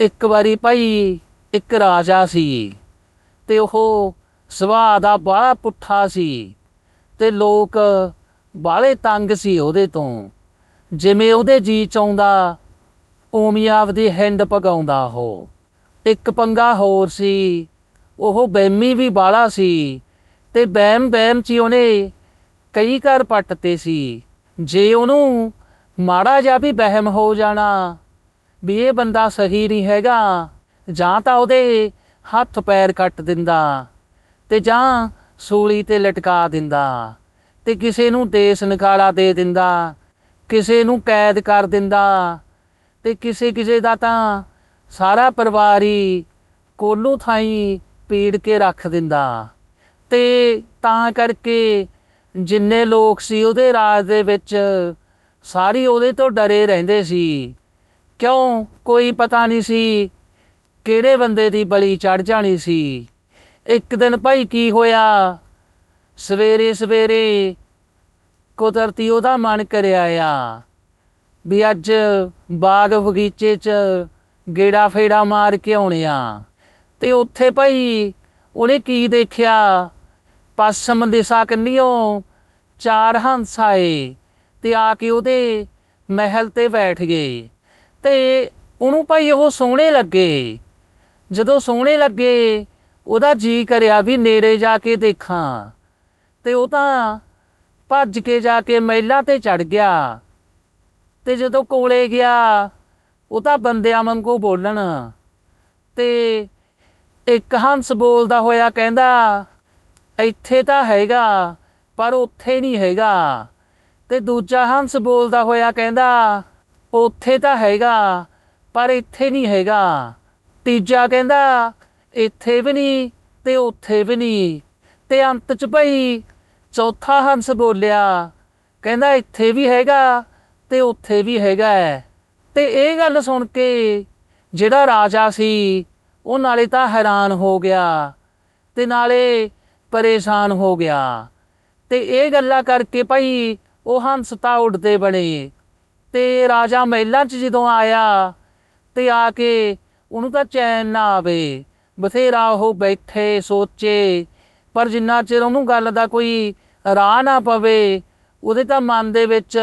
ਇੱਕ ਵਾਰੀ ਭਾਈ ਇੱਕ ਰਾਜਾ ਸੀ ਤੇ ਉਹ ਸੁਭਾਅ ਦਾ ਬੜਾ ਪੁੱਠਾ ਸੀ ਤੇ ਲੋਕ ਬਾਲੇ ਤੰਗ ਸੀ ਉਹਦੇ ਤੋਂ। ਜਿਵੇਂ ਉਹਦੇ ਜੀ ਚਾਉਂਦਾ ਉਵੇਂ ਆਪਦੀ ਹਿੰਡ ਪਗਾਉਂਦਾ ਉਹ। ਇੱਕ ਪੰਗਾ ਹੋਰ ਸੀ, ਉਹ ਬੈਮੀ ਵੀ ਬਾਲਾ ਸੀ ਤੇ ਬੈਮ ਬੈਮ ਚ ਹੀ ਉਹਨੇ ਕਈ ਘਰ ਪੱਟਤੇ ਸੀ। ਜੇ ਉਹਨੂੰ ਮਾੜਾ ਜਿਹਾ ਵੀ ਵਹਿਮ ਹੋ ਜਾਣਾ ਵੀ ਇਹ ਬੰਦਾ ਸਹੀ ਨਹੀਂ ਹੈਗਾ, ਜਾਂ ਤਾਂ ਉਹਦੇ ਹੱਥ ਪੈਰ ਕੱਟ ਦਿੰਦਾ, ਤੇ ਜਾਂ ਸੂਲੀ ਤੇ ਲਟਕਾ ਦਿੰਦਾ, ਤੇ ਕਿਸੇ ਨੂੰ ਦੇਸ ਨਿਕਾਲਾ ਦੇ ਦਿੰਦਾ, ਕਿਸੇ ਨੂੰ ਕੈਦ ਕਰ ਦਿੰਦਾ, ਤੇ ਕਿਸੇ ਕਿਸੇ ਦਾ ਤਾਂ ਸਾਰਾ ਪਰਿਵਾਰ ਹੀ ਕੋਲੂ ਥਾਈ ਪੀੜ ਕੇ ਰੱਖ ਦਿੰਦਾ। ਤੇ ਤਾਂ ਕਰਕੇ ਜਿੰਨੇ ਲੋਕ ਸੀ ਉਹਦੇ ਰਾਜ ਦੇ ਵਿੱਚ, ਸਾਰੀ ਉਹਦੇ ਤੋਂ ਡਰੇ ਰਹਿੰਦੇ ਸੀ। ਕਿਉਂ? ਕੋਈ ਪਤਾ ਨਹੀਂ ਸੀ ਕਿਹੜੇ ਬੰਦੇ ਦੀ ਬਲੀ ਚੜ ਜਾਣੀ ਸੀ। ਇੱਕ ਦਿਨ ਭਾਈ ਕੀ ਹੋਇਆ? ਸਵੇਰੇ ਸਵੇਰੇ ਕੁਦਰਤੀ ਉਹਦਾ ਮਨ ਕਰਿਆ ਆ ਵੀ ਅੱਜ ਬਾਗ ਬਗੀਚੇ 'ਚ ਗੇੜਾ ਫੇੜਾ ਮਾਰ ਕੇ ਆਉਣੇ ਆ। ਤੇ ਉੱਥੇ ਭਾਈ ਉਹਨੇ ਕੀ ਦੇਖਿਆ? ਪੱਛਮ ਦਿਸ਼ਾ ਕੰਨੀਓ ਚਾਰ ਹੰਸ ਆਏ ਤੇ ਆ ਕੇ ਉਹਦੇ ਮਹਿਲ ਤੇ ਬੈਠ ਗਏ। ਤੇ ਉਹਨੂੰ ਭਾਈ ਉਹ ਸੋਹਣੇ ਲੱਗੇ। ਜਦੋਂ ਸੋਹਣੇ ਲੱਗੇ, ਉਹਦਾ ਜੀ ਕਰਿਆ ਵੀ ਨੇੜੇ ਜਾ ਕੇ ਦੇਖਾਂ। ਤੇ ਉਹ ਤਾਂ ਭੱਜ ਕੇ ਜਾ ਕੇ ਮਹਿਲਾਂ ਤੇ ਚੜ ਗਿਆ। ਤੇ ਜਦੋਂ ਕੋਲੇ ਗਿਆ, ਉਹ ਤਾਂ ਬੰਦਿਆਂ ਵਾਂਗੂ ਬੋਲਣ। ਤੇ ਇੱਕ ਹੰਸ ਬੋਲਦਾ ਹੋਇਆ ਕਹਿੰਦਾ, ਇੱਥੇ ਤਾਂ ਹੈਗਾ, ਪਰ ਉੱਥੇ ਨਹੀਂ ਹੈਗਾ। ਤੇ ਦੂਜਾ ਹੰਸ ਬੋਲਦਾ ਹੋਇਆ ਕਹਿੰਦਾ ਉੱਥੇ ਤਾਂ ਹੈਗਾ, ਪਰ ਇੱਥੇ ਨਹੀਂ ਹੈਗਾ। ਤੀਜਾ ਕਹਿੰਦਾ, ਇੱਥੇ ਵੀ ਨਹੀਂ ਤੇ ਉੱਥੇ ਵੀ ਨਹੀਂ। ਤੇ ਅੰਤ ਚ ਭਈ ਚੌਥਾ ਹੰਸ ਬੋਲਿਆ, ਕਹਿੰਦਾ ਇੱਥੇ ਵੀ ਹੈਗਾ ਤੇ ਉੱਥੇ ਵੀ ਹੈਗਾ ਹੈ। ਤੇ ਇਹ ਗੱਲ ਸੁਣ ਕੇ ਜਿਹੜਾ ਰਾਜਾ ਸੀ, ਉਹ ਨਾਲੇ ਤਾਂ ਹੈਰਾਨ ਹੋ ਗਿਆ ਤੇ ਨਾਲੇ ਪਰੇਸ਼ਾਨ ਹੋ ਗਿਆ। ਤੇ ਇਹ ਗੱਲਾਂ ਕਰਕੇ ਭਾਈ ਉਹ ਹੰਸ ਤਾਂ ਉੱਡਦੇ ਬਣੇ। ਤੇ ਰਾਜਾ ਮਹਿਲਾਂ 'ਚ ਜਦੋਂ ਆਇਆ ਤੇ ਆ ਕੇ ਉਹਨੂੰ ਤਾਂ ਚੈਨ ਨਾ ਆਵੇ। ਬਥੇਰਾ ਉਹ ਬੈਠੇ, ਸੋਚੇ, ਪਰ ਜਿੰਨਾ ਚਿਰ ਉਹਨੂੰ ਗੱਲ ਦਾ ਕੋਈ ਰਾਹ ਨਾ ਪਵੇ, ਉਹਦੇ ਤਾਂ ਮਨ ਦੇ ਵਿੱਚ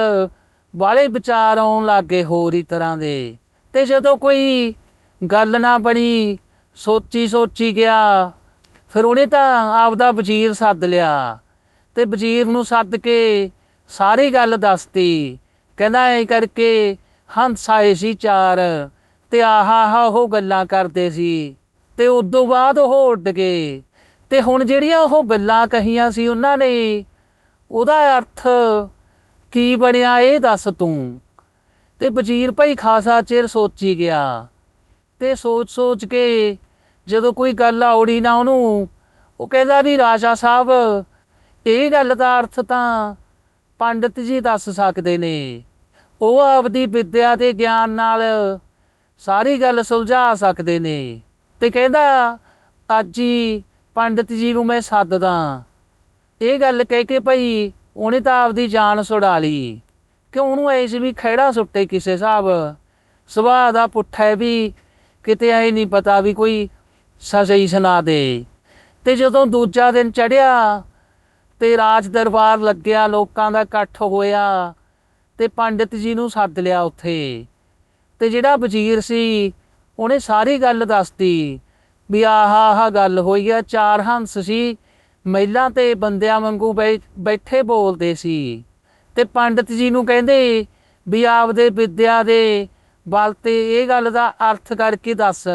ਬਾਲੇ ਵਿਚਾਰ ਆਉਣ ਲੱਗੇ ਹੋਰ ਹੀ ਤਰ੍ਹਾਂ ਦੇ। ਤੇ ਜਦੋਂ ਕੋਈ ਗੱਲ ਨਾ ਬਣੀ, ਸੋਚੀ ਸੋਚੀ ਗਿਆ, ਫਿਰ ਉਹਨੇ ਤਾਂ ਆਪਦਾ ਵਜ਼ੀਰ ਸੱਦ ਲਿਆ ਤੇ ਵਜ਼ੀਰ ਨੂੰ ਸੱਦ ਕੇ ਸਾਰੀ ਗੱਲ ਦੱਸਤੀ। ਕਹਿੰਦਾ ਐ ਕਰਕੇ ਹੰਸ ਆਏ ਸੀ ਚਾਰ, ਤੇ ਆਹਾ ਆਹਾ ਉਹ ਗੱਲਾਂ ਕਰਦੇ ਸੀ, ਤੇ ਉਦੋਂ ਬਾਅਦ ਉਹ ਉੱਡ ਗਏ। ਤੇ ਹੁਣ ਜਿਹੜੀਆਂ ਉਹ ਗੱਲਾਂ ਕਹੀਆਂ ਸੀ ਉਹਨਾਂ ਨੇ, ਉਹਦਾ ਅਰਥ ਕੀ ਬਣਿਆ ਇਹ ਦੱਸ ਤੂੰ? ਤੇ ਵਜ਼ੀਰ ਭਾਈ ਖਾਸਾ ਚਿਰ ਸੋਚੀ ਗਿਆ, ਤੇ ਸੋਚ ਸੋਚ ਕੇ ਜਦੋਂ ਕੋਈ ਗੱਲ ਆਉੜੀ ਨਾ ਉਹਨੂੰ, ਉਹ ਕਹਿੰਦਾ ਵੀ ਰਾਜਾ ਸਾਹਿਬ, ਇਹ ਗੱਲ ਦਾ ਅਰਥ ਤਾਂ ਪੰਡਿਤ ਜੀ ਦੱਸ ਸਕਦੇ ਨੇ। ਉਹ ਆਪਦੀ ਵਿੱਦਿਆ ਤੇ ਗਿਆਨ ਨਾਲ ਸਾਰੀ ਗੱਲ ਸੁਲਝਾ ਸਕਦੇ ਨੇ। ਤੇ ਕਹਿੰਦਾ, ਅੱਜ ਹੀ ਪੰਡਿਤ ਜੀ ਨੂੰ ਮੈਂ ਸੱਦਦਾ ਇਹ ਗੱਲ ਕਹਿ ਕੇ ਭਈ ਉਹਨੇ ਤਾਂ ਆਪਦੀ ਜਾਨ ਛੁਡਾ ਲਈ। ਕਿ ਉਹਨੂੰ ਐਸ ਵੀ ਖਹਿੜਾ ਸੁੱਟੇ ਕਿਸੇ ਹਿਸਾਬ। ਸੁਭਾਅ ਦਾ ਪੁੱਠਾ ਹੈ ਵੀ ਕਿਤੇ ਐ ਨਹੀਂ ਪਤਾ ਵੀ ਕੋਈ ਸਜ਼ਾ ਸੁਣਾ ਦੇ। ਤੇ ਜਦੋਂ ਦੂਜਾ ਦਿਨ ਚੜਿਆ ਤੇ ਰਾਜ ਦਰਬਾਰ ਲੱਗਿਆ, ਲੋਕਾਂ ਦਾ ਇਕੱਠ ਹੋਇਆ ਤੇ ਪੰਡਿਤ ਜੀ ਨੂੰ ਸੱਦ ਲਿਆ ਉੱਥੇ। ਤੇ ਜਿਹੜਾ ਵਜ਼ੀਰ ਸੀ, ਉਹਨੇ ਸਾਰੀ ਗੱਲ ਦੱਸਤੀ ਵੀ ਆਹ ਆਹ ਗੱਲ ਹੋਈ ਆ, ਚਾਰ ਹੰਸ ਸੀ, ਮਹਿਲਾਂ ਤੇ ਬੰਦਿਆਂ ਵਾਂਗੂ ਬੈ- ਬੈਠੇ ਬੋਲਦੇ ਸੀ। ਤੇ ਪੰਡਿਤ ਜੀ ਨੂੰ ਕਹਿੰਦੇ ਵੀ ਆਪਦੇ ਵਿਦਿਆ ਦੇ ਬਲ ਤੇ ਇਹ ਗੱਲ ਦਾ ਅਰਥ ਕਰਕੇ ਦੱਸ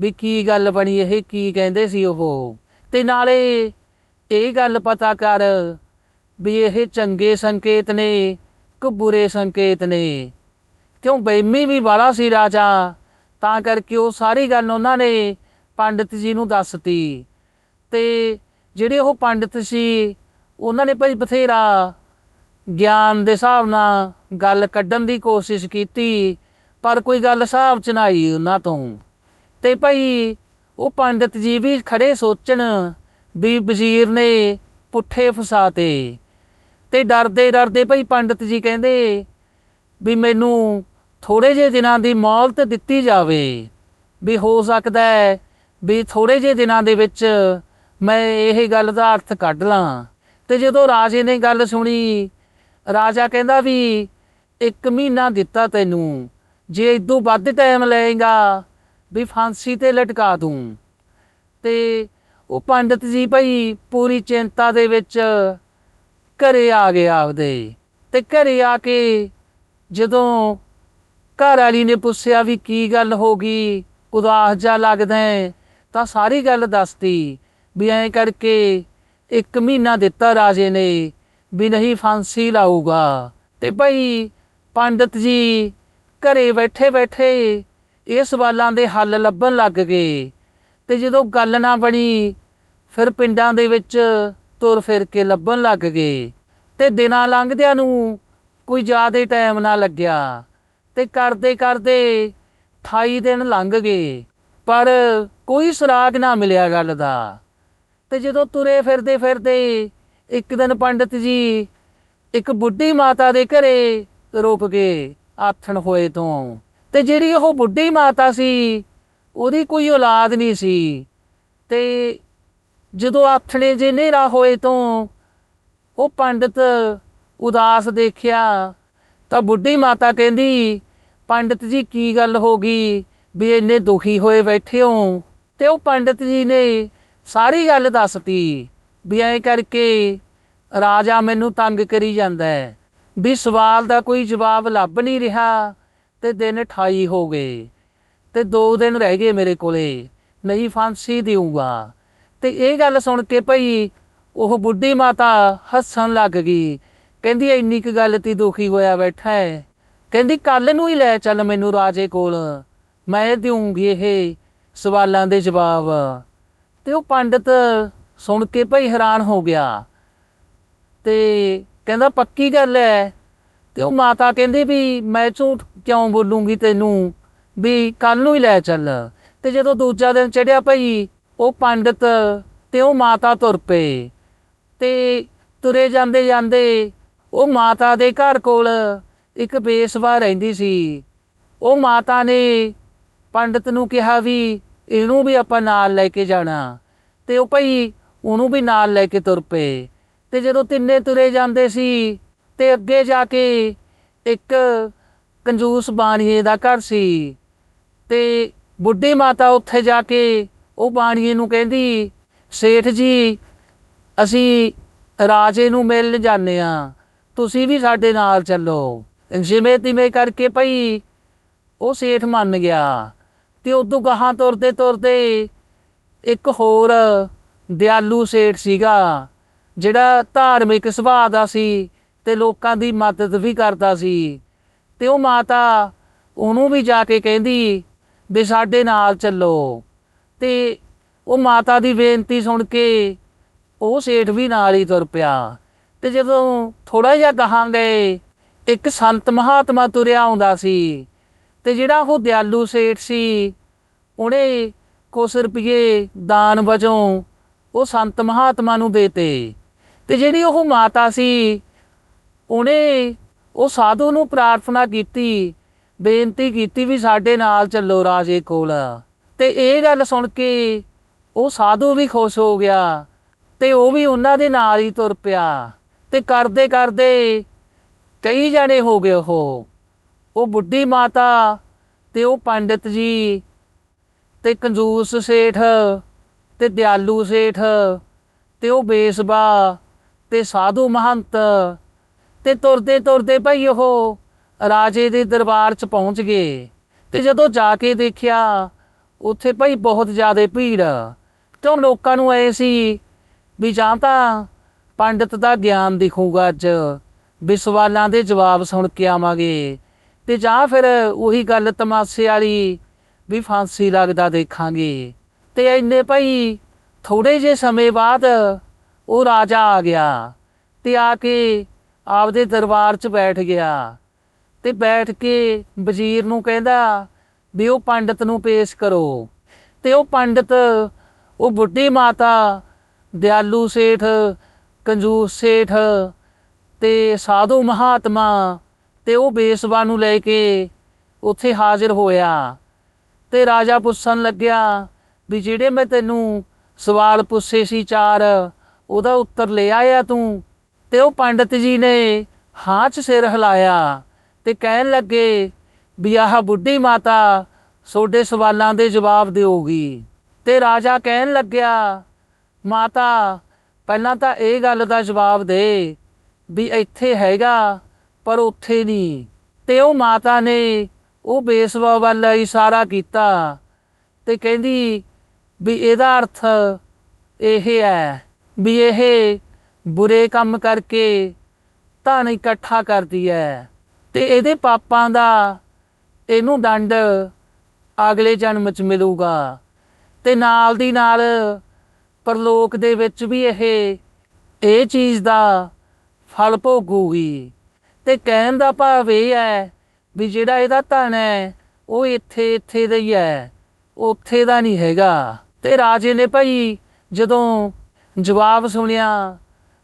ਵੀ ਕੀ ਗੱਲ ਬਣੀ, ਇਹ ਕੀ ਕਹਿੰਦੇ ਸੀ ਉਹ। ਤੇ ਨਾਲੇ ਇਹ ਗੱਲ ਪਤਾ ਕਰ ਵੀ ਇਹ ਚੰਗੇ ਸੰਕੇਤ ਨੇ ਕਿ ਬੁਰੇ ਸੰਕੇਤ ਨੇ। ਕਿਉਂ ਬੇਮੀ ਵੀ ਵਾਲਾ ਸੀ ਰਾਜਾ, ਤਾਂ ਕਰਕੇ ਉਹ ਸਾਰੀ ਗੱਲ ਉਹਨਾਂ ਨੇ ਪੰਡਿਤ ਜੀ ਨੂੰ ਦੱਸਤੀ। ਤੇ ਜਿਹੜੇ ਉਹ ਪੰਡਿਤ ਸੀ, ਉਹਨਾਂ ਨੇ ਭਾਈ ਬਥੇਰਾ ਗਿਆਨ ਦੇ ਹਿਸਾਬ ਨਾਲ ਗੱਲ ਕੱਢਣ ਦੀ ਕੋਸ਼ਿਸ਼ ਕੀਤੀ, ਪਰ ਕੋਈ ਗੱਲ ਹਿਸਾਬ ਚ ਨਾ ਆਈ ਉਹਨਾਂ ਤੋਂ। ਤੇ ਭਾਈ ਉਹ ਪੰਡਿਤ ਜੀ ਵੀ ਖੜੇ ਸੋਚਣ ਵੀ ਵਜ਼ੀਰ ਨੇ ਪੁੱਠੇ ਫਸਾਤੇ। ਤੇ ਡਰਦੇ ਡਰਦੇ ਭਾਈ ਪੰਡਿਤ ਜੀ ਕਹਿੰਦੇ ਵੀ ਮੈਨੂੰ ਥੋੜੇ ਜਿਹੇ ਦਿਨਾਂ ਦੀ ਮੌਲਤ ਦਿੱਤੀ ਜਾਵੇ। ਵੀ ਹੋ ਸਕਦਾ ਹੈ ਵੀ ਥੋੜੇ ਜਿਹੇ ਦਿਨਾਂ ਦੇ ਵਿੱਚ ਮੈਂ ਇਹ ਗੱਲ ਦਾ ਅਰਥ ਕੱਢ ਲਾਂ। ਤੇ ਜਦੋਂ ਰਾਜੇ ਨੇ ਗੱਲ ਸੁਣੀ, ਰਾਜਾ ਕਹਿੰਦਾ ਵੀ ਇੱਕ ਮਹੀਨਾ ਦਿੱਤਾ ਤੈਨੂੰ, ਜੇ ਇਦੋਂ ਵੱਧ ਟਾਈਮ ਲਏਗਾ ਵੀ ਫਾਂਸੀ ਤੇ ਲਟਕਾ ਦੂੰ। ਤੇ ਉਹ ਪੰਡਤ ਜੀ ਭਾਈ ਪੂਰੀ ਚਿੰਤਾ ਦੇ ਵਿੱਚ ਘਰੇ ਆ ਗਏ ਆਪਦੇ। ਤੇ ਘਰੇ ਆ ਕੇ ਜਦੋਂ ਘਰ ਵਾਲੀ ਨੇ ਪੁੱਛਿਆ ਵੀ ਕੀ ਗੱਲ ਹੋ ਗਈ, ਉਦਾਸ ਜਾ ਲੱਗਦਾ ਤਾਂ ਸਾਰੀ ਗੱਲ ਦੱਸਤੀ ਵੀ ਐਂ ਕਰਕੇ ਇੱਕ ਮਹੀਨਾ ਦਿੱਤਾ ਰਾਜੇ ਨੇ ਵੀ ਨਹੀਂ ਫਾਂਸੀ ਲਾਊਗਾ। ਤੇ ਭਾਈ ਪੰਡਤ ਜੀ ਘਰੇ ਬੈਠੇ ਬੈਠੇ ਇਹ ਸਵਾਲਾਂ ਦੇ ਹੱਲ ਲੱਭਣ ਲੱਗ ਗਏ। ਤੇ ਜਦੋਂ ਗੱਲ ਨਾ ਬਣੀ ਫਿਰ ਪਿੰਡਾਂ ਦੇ ਵਿੱਚ ਤੁਰ ਫਿਰ ਕੇ ਲੱਭਣ ਲੱਗ ਗਏ ਤੇ ਦਿਨਾਂ ਲੰਘਦਿਆਂ ਨੂੰ ਕੋਈ ਜ਼ਿਆਦਾ ਟਾਈਮ ਨਾ ਲੱਗਿਆ ਤੇ ਕਰਦੇ ਕਰਦੇ 28 ਦਿਨ ਲੰਘ ਗਏ, ਪਰ ਕੋਈ ਸੁਰਾਗ ਨਾ ਮਿਲਿਆ ਗੱਲ ਦਾ। ਤੇ ਜਦੋਂ ਤੁਰੇ ਫਿਰਦੇ ਫਿਰਦੇ ਇੱਕ ਦਿਨ ਪੰਡਤ ਜੀ ਇੱਕ ਬੁੱਢੀ ਮਾਤਾ ਦੇ ਘਰੇ ਰੁਕ ਗਏ ਆਥਣ ਹੋਏ ਤੋਂ। ਤੇ ਜਿਹੜੀ ਉਹ ਬੁੱਢੀ ਮਾਤਾ ਸੀ, ਉਹਦੀ ਕੋਈ ਔਲਾਦ ਨਹੀਂ ਸੀ। ਤੇ ਜਦੋਂ ਆਥਣੇ ਜੇ ਹਨੇਰਾ ਹੋਏ ਤੋਂ ਉਹ ਪੰਡਤ ਉਦਾਸ ਦੇਖਿਆ ਤਾਂ ਬੁੱਢੀ ਮਾਤਾ ਕਹਿੰਦੀ, ਪੰਡਤ ਜੀ, ਕੀ ਗੱਲ ਹੋ ਗਈ ਵੀ ਇੰਨੇ ਦੁਖੀ ਹੋਏ ਬੈਠੇ ਹੋ? ਤੇ ਉਹ ਪੰਡਤ ਜੀ ਨੇ ਸਾਰੀ ਗੱਲ ਦੱਸਤੀ ਵੀ ਐਂ ਕਰਕੇ ਰਾਜਾ ਮੈਨੂੰ ਤੰਗ ਕਰੀ ਜਾਂਦਾ ਹੈ ਵੀ ਸਵਾਲ ਦਾ ਕੋਈ ਜਵਾਬ ਲੱਭ ਨਹੀਂ ਰਿਹਾ ਤੇ ਦਿਨ 28 ਹੋ ਗਏ ਤੇ 2 ਦਿਨ ਰਹਿ ਗਏ ਮੇਰੇ ਕੋਲੇ, ਨਹੀਂ ਫਾਂਸੀ ਦੇਊਗਾ। ਤੇ ਇਹ ਗੱਲ ਸੁਣ ਕੇ ਭਈ ਉਹ ਬੁੱਢੀ ਮਾਤਾ ਹੱਸਣ ਲੱਗ ਗਈ। ਕਹਿੰਦੀ, ਇੰਨੀ ਕੁ ਗੱਲ ਤੀ ਦੁਖੀ ਹੋਇਆ ਬੈਠਾ ਹੈ ਕਹਿੰਦੀ ਕੱਲ ਨੂੰ ਹੀ ਲੈ ਚੱਲ ਮੈਨੂੰ ਰਾਜੇ ਕੋਲ। ਮੈਂ ਦੇਵਾਂਗੀ ਇਹ ਸਵਾਲਾਂ ਦੇ ਜਵਾਬ। ਤੇ ਉਹ ਪੰਡਤ ਸੁਣ ਕੇ ਭਈ ਹੈਰਾਨ ਹੋ ਗਿਆ ਤੇ ਕਹਿੰਦਾ, ਪੱਕੀ ਗੱਲ ਹੈ ਤੇ ਉਹ ਮਾਤਾ ਕਹਿੰਦੀ ਵੀ, ਮੈਂ ਝੂਠ ਕਿਉਂ ਬੋਲੂੰਗੀ ਤੈਨੂੰ? ਵੀ ਕੱਲ ਨੂੰ ਹੀ ਲੈ ਚੱਲ। ਤੇ ਜਦੋਂ ਦੂਜਾ ਦਿਨ ਚੜਿਆ ਭਈ ਉਹ ਪੰਡਤ ਤੇ ਉਹ ਮਾਤਾ ਤੁਰ ਪਏ ਤੇ ਤੁਰੇ ਜਾਂਦੇ ਜਾਂਦੇ ਉਹ ਮਾਤਾ ਦੇ ਘਰ ਕੋਲ ਇੱਕ ਬੇਸਵਾ ਰਹਿੰਦੀ ਸੀ। ਉਹ ਮਾਤਾ ਨੇ ਪੰਡਤ ਨੂੰ ਕਿਹਾ ਵੀ ਇਹਨੂੰ ਵੀ ਆਪਾਂ ਨਾਲ ਲੈ ਕੇ ਜਾਣਾ ਤੇ ਉਹ ਭਈ ਉਹਨੂੰ ਵੀ ਨਾਲ ਲੈ ਕੇ ਤੁਰ ਪਏ ਤੇ ਜਦੋਂ ਤਿੰਨੇ ਤੁਰੇ ਜਾਂਦੇ ਸੀ ਤੇ ਅੱਗੇ ਜਾ ਕੇ ਇੱਕ ਕੰਜੂਸ ਬਾਣੀਏ ਦਾ ਘਰ ਸੀ ਤੇ ਬੁੱਢੀ ਮਾਤਾ ਉੱਥੇ ਜਾ ਕੇ ਉਹ ਬਾਣੀਏ ਨੂੰ ਕਹਿੰਦੀ, ਸੇਠ ਜੀ, ਅਸੀਂ ਰਾਜੇ ਨੂੰ ਮਿਲਣ ਜਾਂਦੇ ਆ ਤੁਸੀਂ ਵੀ ਸਾਡੇ ਨਾਲ ਚੱਲੋ। ਜਿਵੇਂ ਤਿਵੇਂ ਕਰਕੇ ਭਈ ਉਹ ਸੇਠ ਮੰਨ ਗਿਆ। ਤੇ ਉਦੋਂ ਗਾਹਾਂ ਤੁਰਦੇ ਤੁਰਦੇ ਇੱਕ ਹੋਰ ਦਿਆਲੂ ਸੇਠ ਸੀਗਾ, ਜਿਹੜਾ ਧਾਰਮਿਕ ਸੁਭਾਅ ਦਾ ਸੀ ਤੇ ਲੋਕਾਂ ਦੀ ਮਦਦ ਵੀ ਕਰਦਾ ਸੀ। ਤੇ ਉਹ ਮਾਤਾ ਉਹਨੂੰ ਵੀ ਜਾ ਕੇ ਕਹਿੰਦੀ ਵੀ ਸਾਡੇ ਨਾਲ ਚੱਲੋ। ਤੇ ਉਹ ਮਾਤਾ ਦੀ ਬੇਨਤੀ ਸੁਣ ਕੇ ਉਹ ਸੇਠ ਵੀ ਨਾਲ ਹੀ ਤੁਰ ਪਿਆ। ਤੇ ਜਦੋਂ ਥੋੜਾ ਜਿਹਾ ਗਾਹਾਂ ਗਏ, ਇੱਕ ਸੰਤ ਮਹਾਤਮਾ ਤੁਰਿਆ ਆਉਂਦਾ ਸੀ ਤੇ ਜਿਹੜਾ ਉਹ ਦਿਆਲੂ ਸੇਠ ਸੀ, ਉਹਨੇ ਕੁਛ ਰੁਪਏ ਦਾਨ ਵਜੋਂ ਉਹ ਸੰਤ ਮਹਾਤਮਾ ਨੂੰ ਦੇਤੇ। ਤੇ ਜਿਹੜੀ ਉਹ ਮਾਤਾ ਸੀ, ਉਹਨੇ ਉਹ ਸਾਧੂ ਨੂੰ ਪ੍ਰਾਰਥਨਾ ਕੀਤੀ, ਬੇਨਤੀ ਕੀਤੀ ਵੀ ਸਾਡੇ ਨਾਲ ਚੱਲੋ ਰਾਜੇ ਕੋਲ। ਤੇ ਇਹ ਗੱਲ ਸੁਣ ਕੇ ਉਹ ਸਾਧੂ ਵੀ ਖੁਸ਼ ਹੋ ਗਿਆ ਤੇ ਉਹ ਵੀ ਉਹਨਾਂ ਦੇ ਨਾਲ ਹੀ ਤੁਰ ਪਿਆ ਤੇ ਕਰਦੇ ਕਰਦੇ ਕਈ ਜਣੇ ਹੋ ਗਏ ਉਹ। ਉਹ ਬੁੱਢੀ ਮਾਤਾ ਤੇ ਉਹ ਪੰਡਿਤ ਜੀ ਤੇ ਕੰਜੂਸ ਸੇਠ ਤੇ ਦਿਆਲੂ ਸੇਠ ਤੇ ਉਹ ਬੇਸਬਾ ਤੇ ਸਾਧੂ ਮਹੰਤ ਤੇ ਤੁਰਦੇ ਤੁਰਦੇ ਭਾਈ ਉਹ ਰਾਜੇ ਦੇ ਦਰਬਾਰ 'ਚ ਪਹੁੰਚ ਗਏ ਤੇ ਜਦੋਂ ਜਾ ਕੇ ਦੇਖਿਆ ਉੱਥੇ ਭਾਈ ਬਹੁਤ ਜ਼ਿਆਦਾ ਭੀੜ ਤੇ ਉਹ ਲੋਕਾਂ ਨੂੰ ਐ ਸੀ ਵੀ ਜਾਂ ਤਾਂ ਪੰਡਤ ਦਾ ਗਿਆਨ ਦਿਖੂਗਾ ਅੱਜ, ਵੀ ਸਵਾਲਾਂ ਦੇ ਜਵਾਬ ਸੁਣ ਕੇ ਆਵਾਂਗੇ। ਤੇ ਜਾਂ ਫਿਰ ਉਹੀ ਗੱਲ ਤਮਾਸ਼ੇ ਵਾਲੀ ਵੀ ਫਾਂਸੀ ਲੱਗਦਾ ਦੇਖਾਂਗੇ। ਤੇ ਇੰਨੇ ਭਾਈ ਥੋੜੇ ਜੇ ਸਮੇਂ ਬਾਅਦ ਉਹ ਰਾਜਾ ਆ ਗਿਆ ਤੇ ਆ ਕੇ ਆਪਦੇ ਦਰਬਾਰ 'ਚ ਬੈਠ ਗਿਆ। ਤੇ ਬੈਠ ਕੇ ਵਜ਼ੀਰ ਨੂੰ ਕਹਿੰਦਾ ਵੀ ਉਹ ਪੰਡਤ ਨੂੰ ਪੇਸ਼ ਕਰੋ। ਤੇ ਉਹ ਪੰਡਤ, ਉਹ ਬੁੱਢੀ ਮਾਤਾ, ਦਿਆਲੂ ਸੇਠ, ਕੰਜੂਸ ਸੇਠ ਤੇ ਸਾਧੂ ਮਹਾਤਮਾ ਤੇ ਉਹ ਬੇਸਵਾ ਨੂੰ ਲੈ ਕੇ ਉੱਥੇ ਹਾਜ਼ਰ ਹੋਇਆ। ਤੇ ਰਾਜਾ ਪੁੱਛਣ ਲੱਗਿਆ ਵੀ ਜਿਹੜੇ ਮੈਂ ਤੈਨੂੰ ਸਵਾਲ ਪੁੱਛੇ ਸੀ ਚਾਰ, ਉਹਦਾ ਉੱਤਰ ਲੈ ਆਇਆ ਤੂੰ? ਤੇ ਉਹ ਪੰਡਤ ਜੀ ਨੇ ਹਾਂ 'ਚ ਸਿਰ ਹਿਲਾਇਆ ਤੇ ਕਹਿਣ ਲੱਗੇ ਵੀ ਆਹ ਬੁੱਢੀ ਮਾਤਾ ਤੁਹਾਡੇ ਸਵਾਲਾਂ ਦੇ ਜਵਾਬ ਦਿਓਗੀ। ਤੇ ਰਾਜਾ ਕਹਿਣ ਲੱਗਿਆ, ਮਾਤਾ, ਪਹਿਲਾਂ ਤਾਂ ਇਹ ਗੱਲ ਦਾ ਜਵਾਬ ਦੇ ਵੀ ਇੱਥੇ ਹੈਗਾ, ਪਰ ਉੱਥੇ ਨਹੀਂ। ਤੇ ਉਹ ਮਾਤਾ ਨੇ ਉਹ ਬੇਸਵਾ ਵੱਲ ਇਸ਼ਾਰਾ ਕੀਤਾ ਤੇ ਕਹਿੰਦੀ ਵੀ ਇਹਦਾ ਅਰਥ ਇਹ ਹੈ ਵੀ ਇਹ ਬੁਰੇ ਕੰਮ ਕਰਕੇ ਧਨ ਇਕੱਠਾ ਕਰਦੀ ਹੈ ਤੇ ਇਹਦੇ ਪਾਪਾਂ ਦਾ ਇਹਨੂੰ ਦੰਡ ਅਗਲੇ ਜਨਮ ਚ ਮਿਲੂਗਾ। ਤੇ ਨਾਲ ਦੀ ਨਾਲ ਪਰਲੋਕ ਦੇ ਵਿੱਚ ਵੀ ਇਹ ਇਹ ਚੀਜ਼ ਦਾ ਫਲ ਭੋਗੂਗੀ। ਤੇ ਕਹਿਣ ਦਾ ਭਾਵ ਇਹ ਹੈ ਵੀ ਜਿਹੜਾ ਇਹਦਾ ਧਨ ਹੈ, ਉਹ ਇੱਥੇ ਇੱਥੇ ਦਾ ਹੀ ਹੈ, ਉੱਥੇ ਦਾ ਨਹੀਂ ਹੈਗਾ। ਤੇ ਰਾਜੇ ਨੇ ਭਾਈ ਜਦੋਂ ਜਵਾਬ ਸੁਣਿਆ,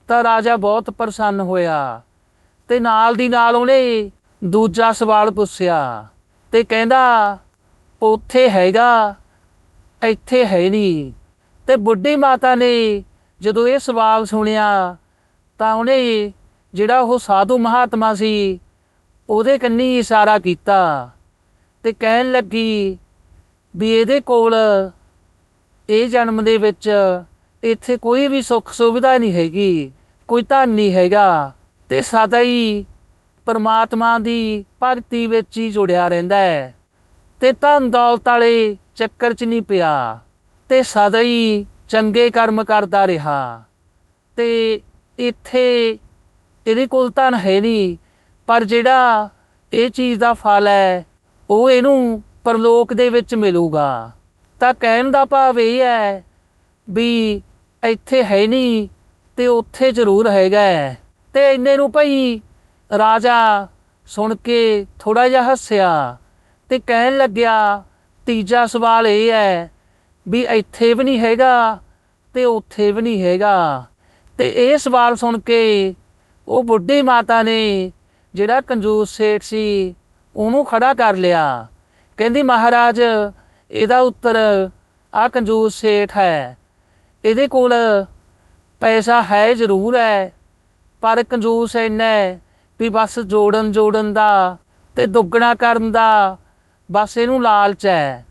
ਤਾਂ ਰਾਜਾ ਬਹੁਤ ਪ੍ਰਸੰਨ ਹੋਇਆ। ਤੇ ਨਾਲ ਦੀ ਨਾਲ ਉਹਨੇ ਦੂਜਾ ਸਵਾਲ ਪੁੱਛਿਆ ਤੇ ਕਹਿੰਦਾ, ਉੱਥੇ ਹੈਗਾ, ਇੱਥੇ ਹੈ ਨਹੀਂ। ਤੇ ਬੁੱਢੀ ਮਾਤਾ ਨੇ ਜਦੋਂ ਇਹ ਸਵਾਲ ਸੁਣਿਆ, ਤਾਂ ਉਹਨੇ ਜਿਹੜਾ ਉਹ ਸਾਧੂ ਮਹਾਤਮਾ ਸੀ, ਉਹਦੇ ਕੰਨੀ ਇਸ਼ਾਰਾ ਕੀਤਾ ਤੇ ਕਹਿਣ ਲੱਗੀ ਵੀ ਇਹਦੇ ਕੋਲ ਇਹ ਜਨਮ ਦੇ ਵਿੱਚ ਇੱਥੇ ਕੋਈ ਵੀ ਸੁੱਖ ਸੁਵਿਧਾ ਨਹੀਂ ਹੈਗੀ, ਕੋਈ ਧਨ ਨਹੀਂ ਹੈਗਾ ਤੇ ਸਦਾ ਹੀ ਪਰਮਾਤਮਾ ਦੀ ਭਗਤੀ ਵਿੱਚ ਹੀ ਜੁੜਿਆ ਰਹਿੰਦਾ ਹੈ। ਤੇ ਧਨ ਦੌਲਤ ਵਾਲੇ ਚੱਕਰ 'ਚ ਨਹੀਂ ਪਿਆ। ਤੇ ਸਦਾ ਹੀ ਚੰਗੇ ਕਰਮ ਕਰਦਾ ਰਿਹਾ। ਤੇ ਇੱਥੇ ਇਹਦੇ ਕੋਲ ਧਨ ਹੈ ਨਹੀਂ, ਪਰ ਜਿਹੜਾ ਇਹ ਚੀਜ਼ ਦਾ ਫਲ ਹੈ, ਉਹ ਇਹਨੂੰ ਪਰਲੋਕ ਦੇ ਵਿੱਚ ਮਿਲੂਗਾ। ਤਾਂ ਕਹਿਣ ਦਾ ਭਾਵ ਇਹ ਹੈ ਵੀ ਇੱਥੇ ਹੈ ਨਹੀਂ ਤੇ ਉੱਥੇ ਜ਼ਰੂਰ ਹੈਗਾ ਹੈ। ਤੇ ਇੰਨੇ ਨੂੰ ਭਈ ਰਾਜਾ ਸੁਣ ਕੇ ਥੋੜਾ ਜਿਹਾ ਹੱਸਿਆ ਤੇ ਕਹਿਣ ਲੱਗਿਆ, ਤੀਜਾ ਸਵਾਲ ਇਹ ਹੈ ਵੀ ਇੱਥੇ ਵੀ ਨਹੀਂ ਹੈਗਾ ਤੇ ਉੱਥੇ ਵੀ ਨਹੀਂ ਹੈਗਾ। ਤੇ ਇਹ ਸਵਾਲ ਸੁਣ ਕੇ ਉਹ ਬੁੱਢੀ ਮਾਤਾ ਨੇ ਜਿਹੜਾ ਕੰਜੂਸ ਸੇਠ ਸੀ ਉਹਨੂੰ ਖੜਾ ਕਰ ਲਿਆ। ਕਹਿੰਦੀ, ਮਹਾਰਾਜ, ਇਹਦਾ ਉੱਤਰ ਆ ਕੰਜੂਸ ਸੇਠ ਹੈ। ਇਹਦੇ ਕੋਲ ਪੈਸਾ ਹੈ ਜ਼ਰੂਰ ਹੈ, ਪਰ ਕੰਜੂਸ ਇੰਨਾ ਵੀ ਬਸ ਜੋੜਨ ਜੋੜਨ ਦਾ ਤੇ ਦੁੱਗਣਾ ਕਰਨ ਦਾ, ਬਸ ਇਹਨੂੰ ਲਾਲਚ ਹੈ।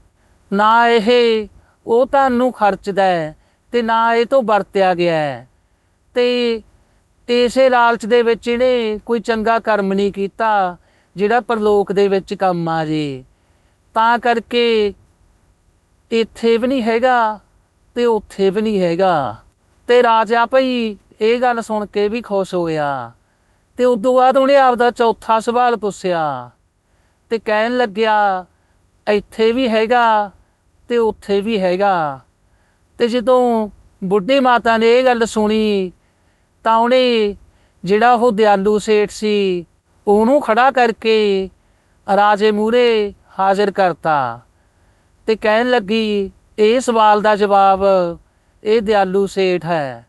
ਨਾ ਇਹ, ਉਹ ਤੁਹਾਨੂੰ ਖਰਚਦਾ ਹੈ ਤੇ ਨਾ ਇਹ ਤੋਂ ਵਰਤਿਆ ਗਿਆ ਹੈ। ਤੇ ਇਸੇ ਲਾਲਚ ਦੇ ਵਿੱਚ ਇਹਨੇ ਕੋਈ ਚੰਗਾ ਕਰਮ ਨਹੀਂ ਕੀਤਾ, ਜਿਹੜਾ ਪਰਲੋਕ ਦੇ ਵਿੱਚ ਕੰਮ ਆ ਜੇ। ਤਾਂ ਕਰਕੇ ਇੱਥੇ ਵੀ ਨਹੀਂ ਹੈਗਾ ਤੇ ਉੱਥੇ ਵੀ ਨਹੀਂ ਹੈਗਾ। ਤੇ ਰਾਜਾ ਭਈ, ਇਹ ਗੱਲ ਸੁਣ ਕੇ ਵੀ ਖੁਸ਼ ਹੋਇਆ। ਤੇ ਤੋਂ ਬਾਅਦ ਉਹਨੇ ਆਪਦਾ ਚੌਥਾ ਸਵਾਲ ਪੁੱਛਿਆ ਤੇ ਕਹਿਣ ਲੱਗਿਆ, ਇੱਥੇ ਵੀ ਹੈਗਾ ਤੇ ਉੱਥੇ ਵੀ ਹੈਗਾ। ਤੇ ਜਦੋਂ ਬੁੱਢੀ ਮਾਤਾ ਨੇ ਇਹ ਗੱਲ ਸੁਣੀ ਤਾਂ ਉਹਨੇ ਜਿਹੜਾ ਉਹ ਦਿਆਲੂ ਸੇਠ ਸੀ ਉਹਨੂੰ ਖੜਾ ਕਰਕੇ ਰਾਜੇ ਮੂਰੇ ਹਾਜ਼ਰ ਕਰਤਾ ਤੇ ਕਹਿਣ ਲੱਗੀ, ਇਹ ਸਵਾਲ ਦਾ ਜਵਾਬ ਇਹ ਦਿਆਲੂ ਸੇਠ ਹੈ।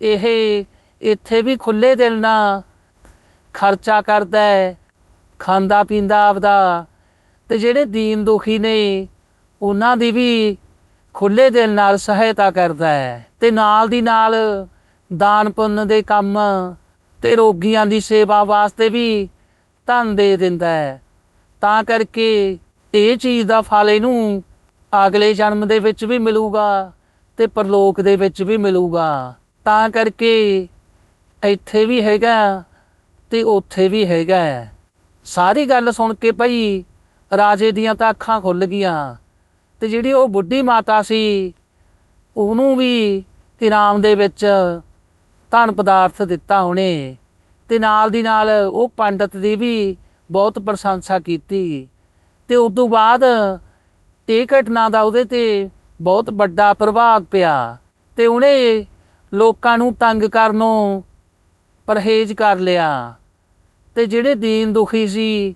ਇਹ ਇੱਥੇ ਵੀ ਖੁੱਲੇ ਦਿਲ ਨਾਲ ਖਰਚਾ ਕਰਦਾ ਹੈ, ਖਾਂਦਾ ਪੀਂਦਾ ਆਪਦਾ, ਤੇ ਜਿਹੜੇ ਦੀਨ ਦੁਖੀ ਨੇ, ਉਹਨਾਂ ਦੀ ਵੀ ਖੁੱਲੇ ਦਿਲ ਨਾਲ ਸਹਾਇਤਾ ਕਰਦਾ ਹੈ। ਤੇ ਨਾਲ ਦੀ ਨਾਲ ਦਾਨ ਪੁੰਨ ਦੇ ਕੰਮ ਤੇ ਰੋਗੀਆਂ ਦੀ ਸੇਵਾ ਵਾਸਤੇ ਵੀ ਧਨ ਦੇ ਦਿੰਦਾ ਹੈ। ਤਾਂ ਕਰਕੇ ਇਹ ਚੀਜ਼ ਦਾ ਫਲ ਇਹਨੂੰ ਅਗਲੇ ਜਨਮ ਦੇ ਵਿੱਚ ਵੀ ਮਿਲੂਗਾ ਤੇ ਪਰਲੋਕ ਦੇ ਵਿੱਚ ਵੀ ਮਿਲੂਗਾ। ਤਾਂ ਕਰਕੇ ਇੱਥੇ ਵੀ ਹੈਗਾ ਤੇ ਉੱਥੇ ਵੀ ਹੈਗਾ ਹੈ। ਸਾਰੀ ਗੱਲ ਸੁਣ ਕੇ ਭਈ ਰਾਜੇ ਦੀਆਂ ਤਾਂ ਅੱਖਾਂ ਖੁੱਲ ਗਈਆਂ ਤੇ ਜਿਹੜੀ ਉਹ ਬੁੱਢੀ ਮਾਤਾ ਸੀ, ਉਹਨੂੰ ਵੀ ਇਨਾਮ ਦੇ ਵਿੱਚ ਧਨ ਪਦਾਰਥ ਦਿੱਤਾ ਉਹਨੇ ਤੇ ਨਾਲ ਦੀ ਨਾਲ ਉਹ ਪੰਡਤ ਦੀ ਵੀ ਬਹੁਤ ਪ੍ਰਸ਼ੰਸਾ ਕੀਤੀ ਤੇ ਉਸ ਤੋਂ ਬਾਅਦ ਇਹ ਘਟਨਾ ਦਾ ਉਹਦੇ ਤੇ ਬਹੁਤ ਵੱਡਾ ਪ੍ਰਭਾਵ ਪਿਆ ਤੇ ਉਹਨੇ ਲੋਕਾਂ ਨੂੰ ਤੰਗ ਕਰਨੋਂ ਪਰਹੇਜ਼ ਕਰ ਲਿਆ ਤੇ ਜਿਹੜੇ ਦੀਨ ਦੁਖੀ ਸੀ,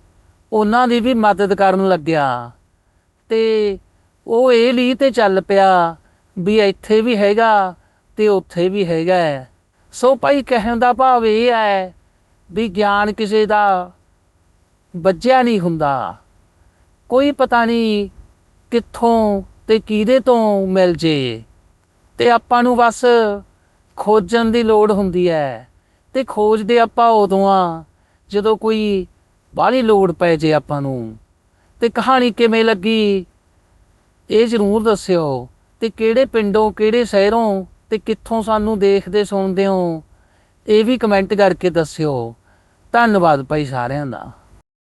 ਉਹਨਾਂ ਦੀ ਵੀ ਮਦਦ ਕਰਨ ਲੱਗਿਆ। ਤੇ ਉਹ ਇਹ ਲਈ ਤੇ ਚੱਲ ਪਿਆ ਵੀ ਇੱਥੇ ਵੀ ਹੈਗਾ ਤੇ ਉੱਥੇ ਵੀ ਹੈਗਾ ਸੋ ਭਾਈ ਕਹਿਣ ਦਾ ਭਾਵ ਇਹ ਹੈ ਵੀ ਗਿਆਨ ਕਿਸੇ ਦਾ ਵੱਜਿਆ ਨਹੀਂ ਹੁੰਦਾ। ਕੋਈ ਪਤਾ ਨਹੀਂ ਕਿੱਥੋਂ ਤੇ ਕਿਹਦੇ ਤੋਂ ਮਿਲ ਜੇ। ਤੇ ਆਪਾਂ ਨੂੰ ਬਸ ਖੋਜਣ ਦੀ ਲੋੜ ਹੁੰਦੀ ਹੈ ਤੇ ਖੋਜਦੇ ਆਪਾਂ ਉਦੋਂ ਆ ਜਦੋਂ ਕੋਈ ਬਾਹਲੀ ਲੋੜ ਪੈ ਜੇ ਆਪਾਂ ਨੂੰ, ਤੇ ਕਹਾਣੀ ਕਿਵੇਂ ਲੱਗੀ? ਇਹ ਜ਼ਰੂਰ ਦੱਸਿਓ। ਤੇ ਕਿਹੜੇ ਪਿੰਡੋਂ, ਕਿਹੜੇ ਸ਼ਹਿਰੋਂ, ਤੇ ਕਿੱਥੋਂ ਸਾਨੂੰ ਦੇਖਦੇ, ਸੁਣਦੇ ਹੋ? ਇਹ ਵੀ ਕਮੈਂਟ ਕਰਕੇ ਦੱਸਿਓ। ਧੰਨਵਾਦ ਭਾਈ ਸਾਰਿਆਂ ਦਾ।